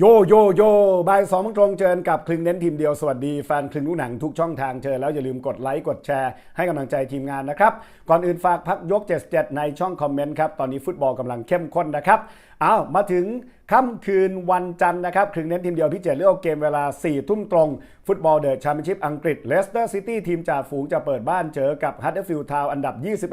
โยโยโยบ่ายสองโมงตรงเจอกับคลึงเน้นทีมเดียวสวัสดีแฟนคลึงลูกหนังทุกช่องทางเชิญแล้วอย่าลืมกดไลค์กดแชร์ให้กำลังใจทีมงานนะครับ ก่อนอื่นฝากพักยก 77 ในช่องคอมเมนต์ครับ ตอนนี้ฟุตบอลกำลังเข้มข้นนะครับอามาถึงค่ำคืนวันจันทร์นะครับคลึงเน้นทีมเดียวพิเศษเลือกเกมเวลา 4 ทุ่มตรง ฟุตบอลเดอะแชมเปี้ยนชิพอังกฤษเลสเตอร์ซิตี้ทีมจ่าฝูงจะเปิดบ้านเจอกับฮัตเตอร์ฟิลด์ทาวน์อันดับ 21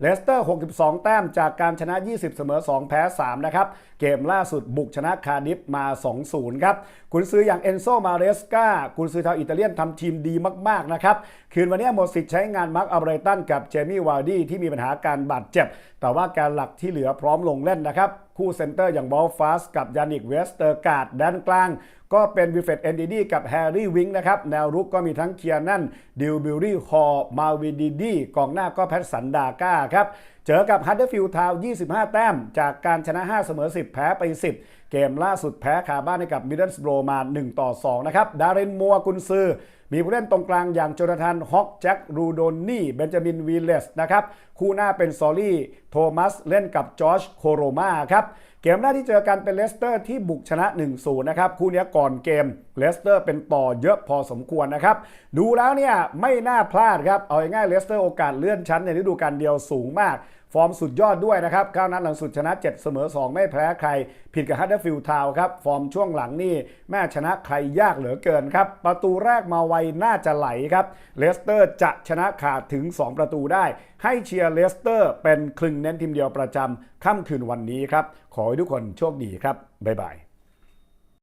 เลสเตอร์ 62 แต้มจากการชนะ 20 เสมอ 2 แพ้ 3 นะครับ เกมล่าสุดบุกชนะคาร์ดิฟมา 2-0 ครับกุนซืออย่างเอนโซมาเรสกากุนซือชาวอิตาเลียนทำทีมดีมาก ๆ นะครับ คืนวันนี้หมดสิทธิ์ใช้งานมาร์คอัลเบรตันกับเจมี่วาร์ดี้ที่มีปัญหาการบาดเจ็บ แต่ว่าการหลักที่เหลือพร้อมลงเล่นนะครับคู่เซนเตอร์อย่างบอลฟาสกับยานิกเวสเตอร์การ์ดด้านกลาง ก็เป็นวิเฟรดเอนดีดีกับแฮร์รี่วิงนะครับ แนวรุกก็มีทั้งเคียร์นันดิวบิลลี่ฮอร์มาวินดีดีกองหน้าก็แพทสันดาก้าครับ เจอกับฮัตเดอร์ฟิลด์ทาว 25 แต้ม จากการชนะ 5 เสมอ 10 แพ้ไป 10 เกมล่าสุดแพ้คาบ้านให้กับมิดเดิลสโบรมา 1 ต่อ 2 นะครับ ดารินมัวกุนซือมีผู้เล่นตรงกลางอย่างโจนาธานฮอกแจ็ครูโดนนี่ เบนจามินวีเลสนะครับ คู่หน้าเป็นซอรี่ โทมัสเล่นกับจอร์จโคโรมาครับ เกมหน้าที่เจอกันเป็นเลสเตอร์ที่บุกชนะ 1-0 นะครับ คู่นี้ก่อนเกมเลสเตอร์เป็นต่อเยอะพอสมควรนะครับ ดูแล้วเนี่ยไม่น่าพลาดครับ เอาง่ายเลสเตอร์โอกาสเลื่อนชั้นในฤดูกาลเดียวสูงมาก ฟอร์มสุดยอดด้วยนะครับก้านัดหลังสุดชนะ 7 เสมอ 2 ไม่แพ้ใคร ผิดกับฮัตเตอร์ฟิลด์ทาวครับ ฟอร์มช่วงหลังนี่แม่ชนะใครยากเหลือเกินครับ ประตูแรกมาไวน่าจะไหลครับ เลสเตอร์จะชนะขาดถึง 2 ประตูได้ ให้เชียร์เลสเตอร์เป็นคลึงเน้นทีมเดียวประจำค่ำคืนวันนี้ครับ ขอให้ทุกคนโชคดีครับ บ๊ายบาย